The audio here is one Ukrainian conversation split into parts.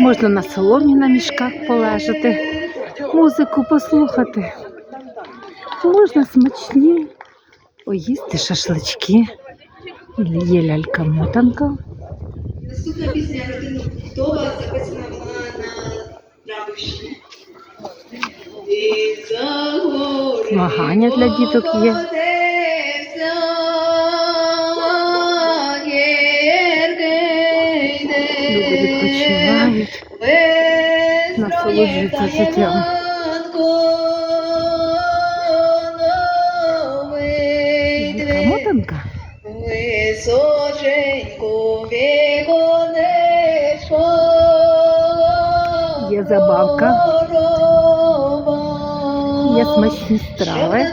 Можна на соломі на мішках полежати, музику послухати. Можна смачні поїсти шашлички. Є лялька-мотанка. Хтова записана на Драбищині. І за гори Змагання для діток є. Люди відпочивають. насолоджуються життям. Забавка. Є смачні страви.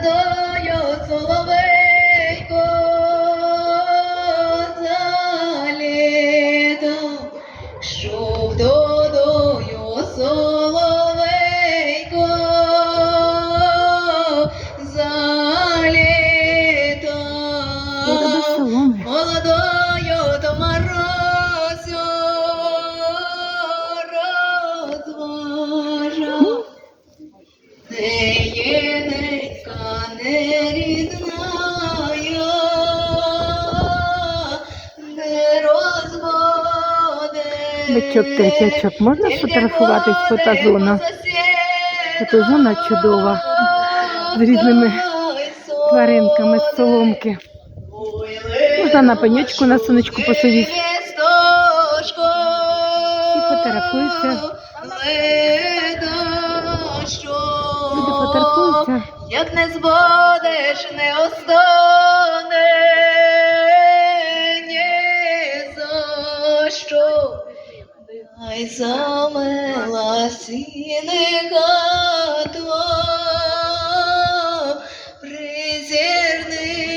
Бичок третячок. Можна сфотографувати з фотозона? Фотозона чудова. З різними Тваринками з соломки. Можна на пеньочку на сонечку посидіти. І фотографуються. Люди фотографуються. Як не збудеш, не остане Ай замила сіника тва при зірниці,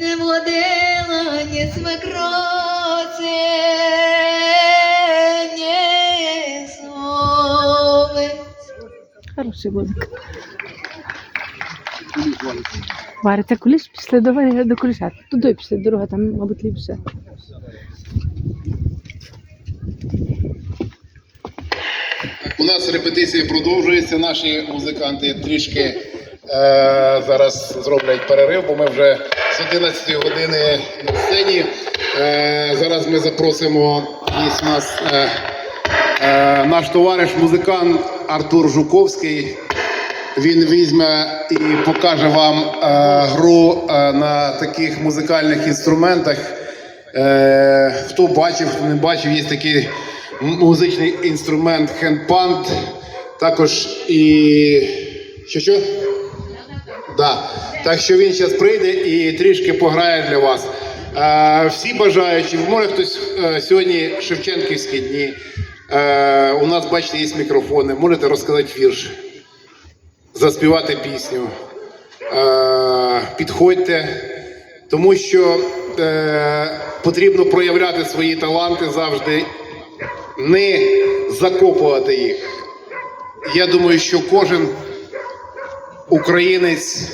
не вгодила ні смикроці, ні совець. Хороший возик. Варите куліш, пішли до, до куліша. Туди пішли, дорога там, мабуть, ліпше. Нас репетиція продовжується. Наші музиканти трішки е, зараз зроблять перерив, бо ми вже з 11 години на сцені. Е, зараз ми запросимо є нас е, е, наш товариш музикант Артур Жуковський. Він візьме і покаже вам е, гру е, на таких музикальних інструментах. Е, хто бачив, хто не бачив, є такий м- музичний інструмент хендпант. Також і що що? Да. Так що він зараз прийде і трішки пограє для вас. Е, всі бажаючі, може хтось е, сьогодні Шевченківські дні. Е, у нас, бачите, є мікрофони, можете розказати вірш заспівати пісню. Е, підходьте, тому що е, потрібно проявляти свої таланти завжди, не закопувати їх. Я думаю, що кожен українець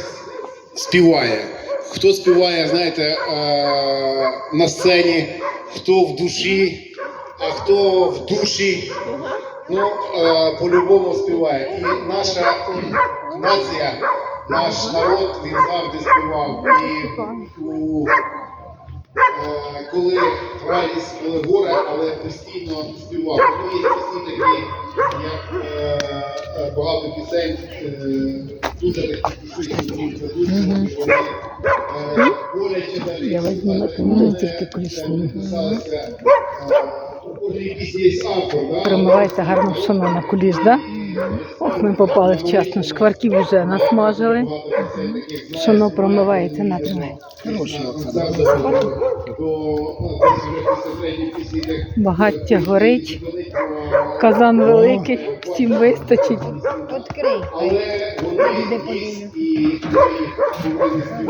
співає. Хто співає, знаєте, е, на сцені, хто в душі, а хто в душі. Ну, е, по-любому співає. І наша нація, наш народ, він завжди співав. І у, коли радість, коли горе, але постійно співав. Тому є пісні такі, як е, е, багато пісень, е, дуже такі пісні, це дуже, е, боляче далі. Я возьму на камеру тільки е, да? Промивається гарно пшоно на куліш, да? Ох, ми попали вчасно. Шкварків вже насмажили. Пшоно промивається на тримай. Багаття горить, казан великий, всім вистачить.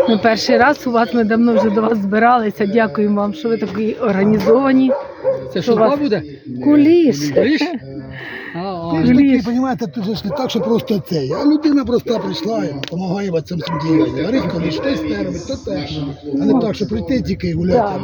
Ми перший раз у вас ми давно вже до вас збиралися. Дякуємо вам, що ви такі організовані. Це Що що, вас? буде? Куліс. Куліш? Ти ж такий, розумієте, тут же ж не так, що просто це. А людина просто прийшла і допомагає в цим діянні. А рибка лиш те стервить, то те. А не так, що прийти тільки і гуляти.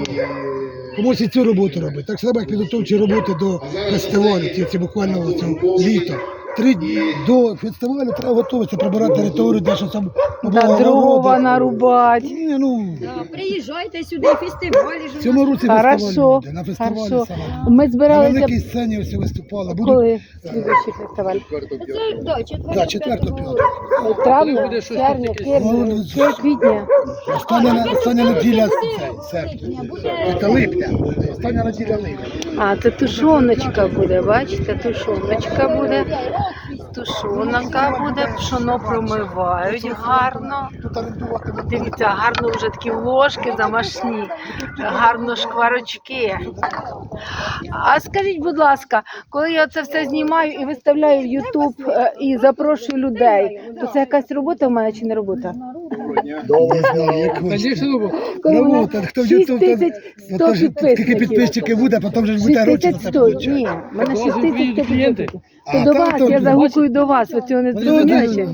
Комусь і цю роботу робити. Так само, як підготовчі роботи до фестивалю, ці, ці буквально цього літа. Три дні до фестивалю треба готуватися, прибирати територію, де що там Та дрова нарубать. Ні, ну, Приїжджайте сюди, фестивалі в ж. цьому році Хорошо, буде. На фестивалі хорошо. саме. Ми На збиралися великій сцені ось виступали. Будуть коли слідуючий фестиваль. Це, да, четвертого, Да, четвертого, п'ятого п'ятого. Травня, буде щось червня, таке? квітня, Ну, квітня. Остання, остання неділя серпня. Це липня. Остання неділя липня. А, це тушоночка буде, бачите, тушоночка буде. Тушонка буде, пшоно промивають гарно. Дивіться, гарно вже такі ложки замашні, гарно шкварочки. А скажіть, будь ласка, коли я це все знімаю і виставляю в Ютуб е, і запрошую людей, то це якась робота в мене чи не робота? Ну, в хто в Ютуб, тисяч то 100 скільки підписчиків буде, а потім вже буде за це 100, ні, в мене Так 6 у вас тисяч приїдуть 100 клієнти? То до вас, я загукую до вас, ви цього не Ну, зрозумієте.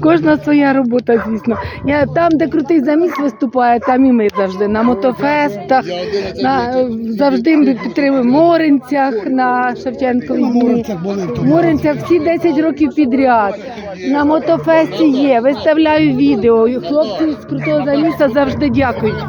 Кожна своя робота, звісно. Я там, де крутий заміс виступає, там і ми завжди. На мотофестах, на, завжди ми підтримуємо Моринцях на Шевченковій На дні. Моринцях всі 10 років підряд. На мотофесті є, виставляю відео. Хлопці з крутого заміста завжди дякують.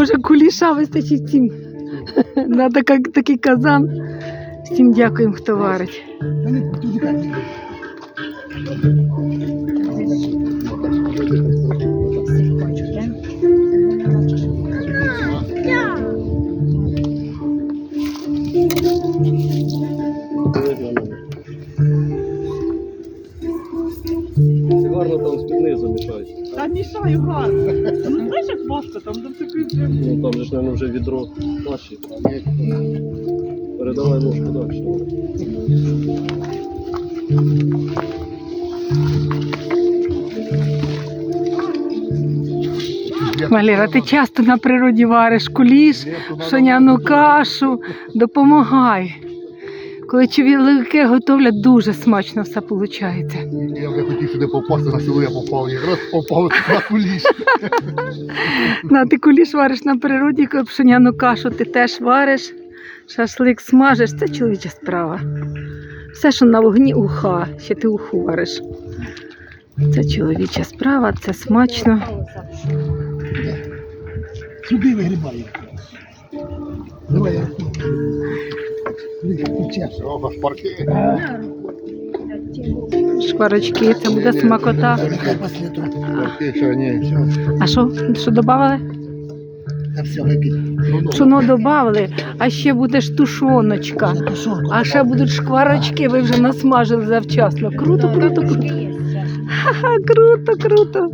Боже, куліша вистачить всім. Надо така, такий казан. Всім дякуємо, хто варить. Ну знаєш, як важко там до такої Ну там же ж, мабуть, вже відро наші. Передавай ложку далі. Валера, ти часто на природі вариш куліш, пшеняну кашу, допомагай. Коли чоловіки готовлять, дуже смачно все виходить. Я вже хотів сюди попасти, на село я попав, якраз попав на куліш. На, ти куліш вариш на природі, пшеняну кашу ти теж вариш, шашлик смажиш, це чоловіча справа. Все, що на вогні уха, ще ти уху вариш. Це чоловіча справа, це смачно. Сюди вигрібає. Давай я. Шкварочки, це буде смакота. А що? Що додавали? Та все, викинь. А ще буде ж тушоночка. А ще будуть шкварочки, ви вже насмажили завчасно. Круто, круто, круто. Ха-ха, круто, круто.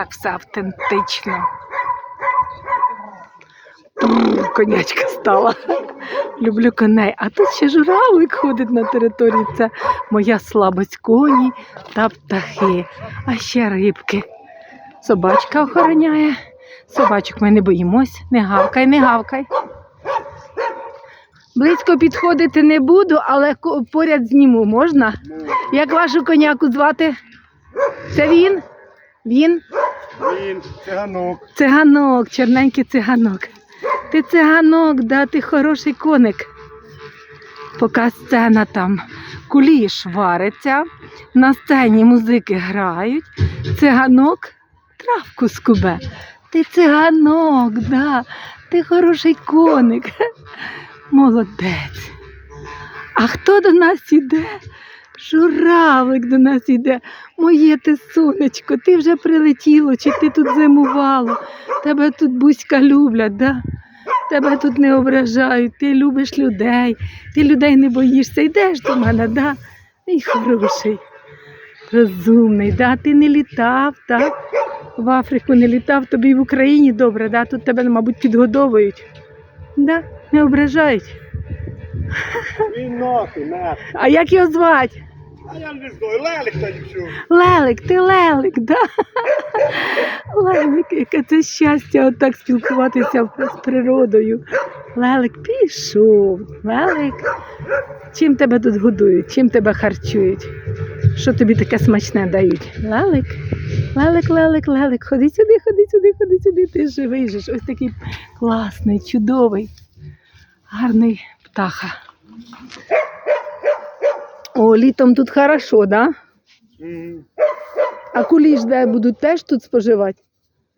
Так все автентично. Конячка стала. Люблю коней. А тут ще журавлик ходить на території. Це моя слабость коні та птахи. А ще рибки. Собачка охороняє. Собачок ми не боїмось. Не гавкай, не гавкай. Близько підходити не буду, але поряд зніму можна? Як вашу коняку звати? Це він? Він? Він, циганок. Циганок, чорненький циганок. Ти циганок, да, ти хороший коник. Поки сцена там. Куліш вариться, на сцені музики грають, циганок травку скубе. Ти циганок, да, ти хороший коник. Молодець. А хто до нас іде? Журавлик до нас іде. Моє ти сонечко, ти вже прилетіло, чи ти тут зимувало? Тебе тут бузька люблять, да? Тебе тут не ображають, ти любиш людей, ти людей не боїшся, йдеш до мене, да? Ій хороший, розумний, да? Ти не літав, так? В Африку не літав, тобі і в Україні добре, да? Тут тебе, мабуть, підгодовують. Да? Не ображають. А як його звати? А я не знаю, лелик та все. Лелик, ти лелик, да? Лелик, яке це щастя отак спілкуватися з природою. Лелик пішов. Лелик. Чим тебе тут годують? Чим тебе харчують? Що тобі таке смачне дають? Лелик, лелик, лелик, лелик. Ходи сюди, ходи сюди, ходи сюди. Ти живий же. Ось такий класний, чудовий, гарний птаха. О, літом тут хорошо, да? А куліш де будуть теж тут споживати?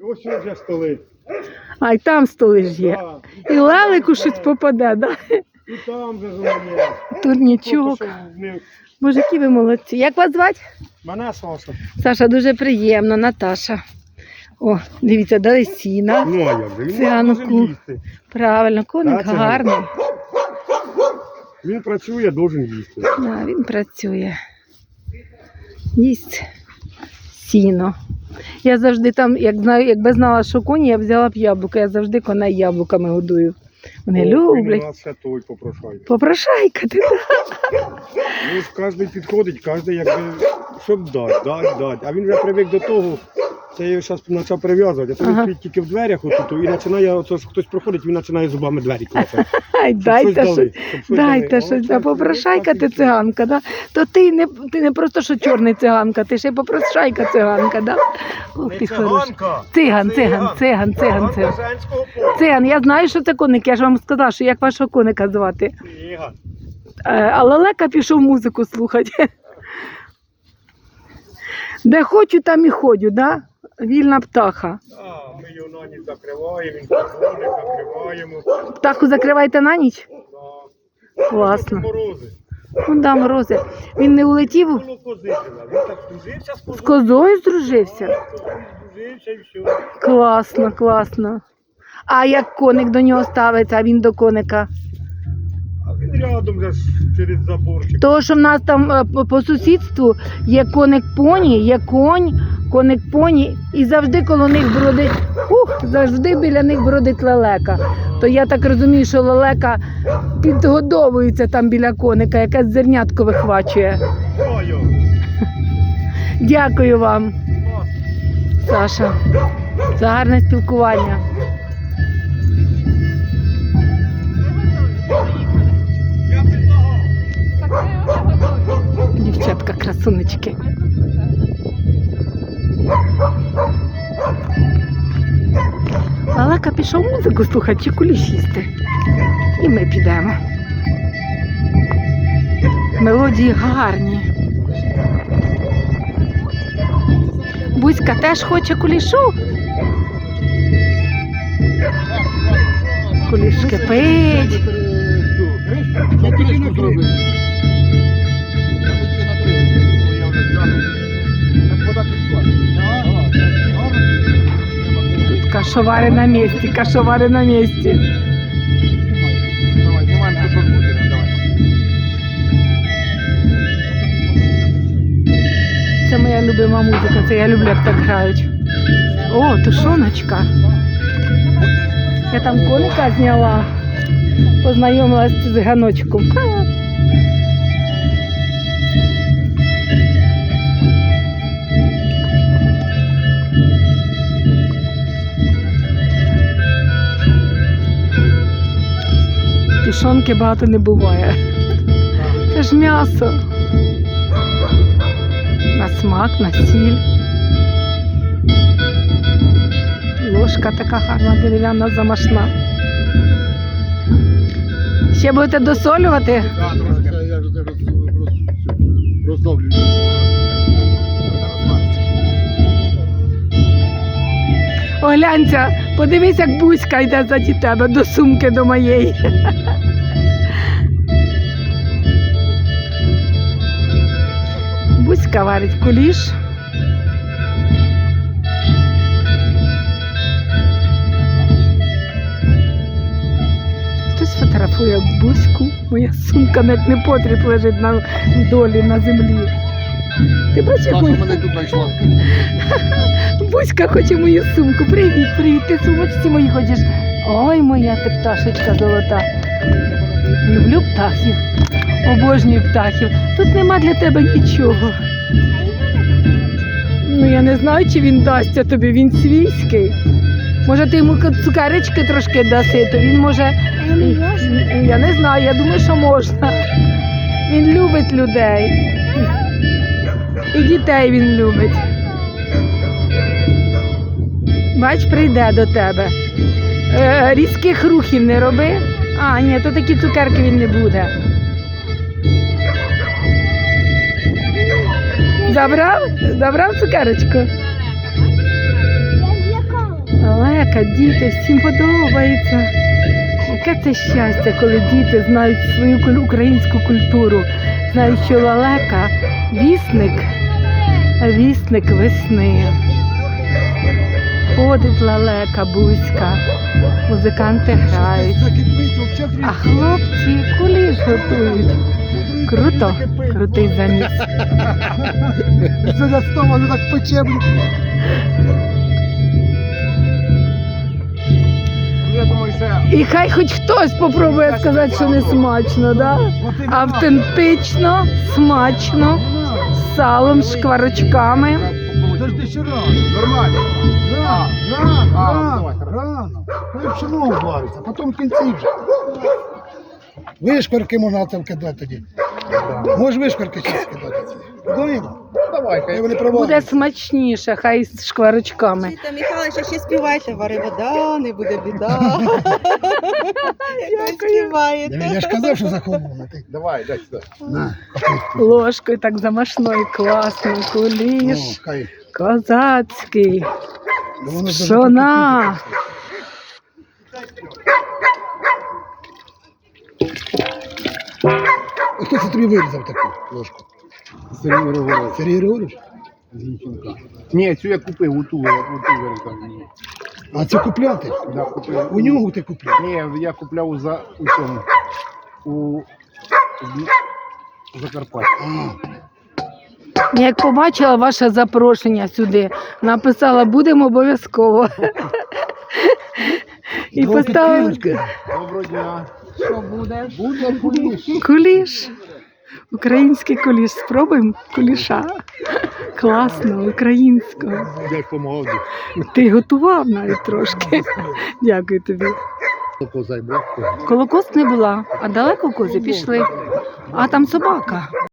Ось вже столи. А й там столи ж є. І лелику щось попаде, да? І там вже зуманіє. Турнічок. Боже, які ви молодці. Як вас звати? Мене Саша. Саша, дуже приємно, Наташа. О, дивіться, дали сіна. Ну, а як же? Він. Правильно, коник гарний. Він працює, должен їсти. Да, він працює. Їсть сіно. Я завжди там, як знаю, якби знала, що коні, я взяла б яблука. Я завжди коней яблуками годую. Вони люблять. Нас ще той попрошає. Попрошайка ти. Ну, ж кожен підходить, кожен якби, щоб дати, дати, дати. А він вже привик до того, це я його зараз почав прив'язувати, а то він Ага. стоїть тільки в дверях отут, і починає, оце, ж хтось проходить, він починає зубами двері клацати. Ай, дайте щось щось. дали, щоб щось Дайте дали. щось, так, попрошайка ти циганка, да? то ти не, ти не просто що чорний циганка, ти ще й попрошайка циганка, да? Ох, ти хороший. Циган, циган, циган, циган, циган. Циган, я знаю, що це коник, я ж вам сказала, що як вашого коника звати. Циган. Е, А лелека пішов музику слухати. Де хочу, там і ходю, да? Вільна птаха. А, ми його на ніч закриваємо, він приходить, закриваємо. Птаху закривайте на ніч? Да. Класно. Морози. Ну да, морози. Він не улетів, Було. Він так дружився з з козою. козою здружився. Дружився і все. Класно, класно. А як коник до нього ставиться, а він до коника? Рядом же ж через заборчик. Того, що в нас там е, по- по сусідству є коник поні, є конь, коник поні, і завжди коло них бродить, ух, завжди біля них бродить лелека. То я так розумію, що лелека підгодовується там біля коника, якесь зернятко вихвачує. Дякую вам, Саша, за гарне спілкування. Дівчатка, красунечки. Лелека пішов музику слухати чи куліш їсти. І ми підемо. Мелодії гарні. Бузька теж хоче кулішу. Куліш кипить. Я тільки накрив. Тут кашовари на місці, кашовари на місці. Це моя любима музика, це я люблю, як так грають. О, тушоночка. Я там коника зняла, познайомилась з циганочком. Тушонки багато не буває. Це ж м'ясо. На смак, на сіль. Ложка така гарна, дерев'яна, замашна. Ще будете досолювати? Я ж роздавлю. Оглянься, подивись, як бузька йде заді тебе до сумки до моєї. Бузька варить куліш. Хтось фотографує бузьку. Моя сумка навіть не потріб лежить на долі на землі. Ти бачиш, як мене тут знайшла. Буська хоче мою сумку. Привіт, привіт. Ти сумочці мої хочеш. Ой, моя ти пташечка золота. Люблю птахів. Обожнюю птахів. Тут нема для тебе нічого. Ну я не знаю, чи він дасться тобі, він свійський. Може, ти йому цукерочки трошки даси, то він може. Я не знаю, я думаю, що можна. Він любить людей. І дітей він любить. Бач, прийде до тебе. Е, різких рухів не роби. А, ні, то такі цукерки він не буде. Забрав? Забрав цукерочку? Лека, діти, всім подобається. Яке це щастя, коли діти знають свою українську культуру, знають, що лалека вісник, вісник весни. Ходить лалека, бузька, музиканти грають, а хлопці куліш готують. Круто, крутий заміс. Це за стол, так пече. Я думаю, що І хай хоч хтось попробує сказати, що не смачно, да? Автентично, смачно, з салом, з шкварочками. Подожди, ще рано. Нормально. Рано, рано, рано, рано. Хай пшено вариться, а потім в кінці вже. Вишкварки можна там кидати тоді. Можеш вишкварки ще скидати. Кидаємо? Давай, Хай вони Буде провалять. смачніше, хай з шкварочками. Світа Михайловича, ще співайте, вари вода, не буде біда. Як ви співаєте. Я ж казав, що. Ти. Давай, дай сюди. На, Ложкою так замашною, класно, О, куліш, кайф. козацький, Да воно ж пшона. А Хто це тобі вирізав таку ложку? Сергій Григорович. Сергій Григорович? Ні, цю я купив, оту, оту вирізав. А це купляти? Да, купив. У нього ти купляв? Ні, я купляв за у цьому. У Закарпатті. Як побачила ваше запрошення сюди, написала, будемо обов'язково. І поставила. Доброго дня. Що буде? Буде куліш. Куліш. Український куліш. Спробуємо куліша. Класно, українського. Як помогав. Ти готував навіть трошки. Дякую тобі. Козай був. Коло коз не була, а далеко кози пішли. А там собака.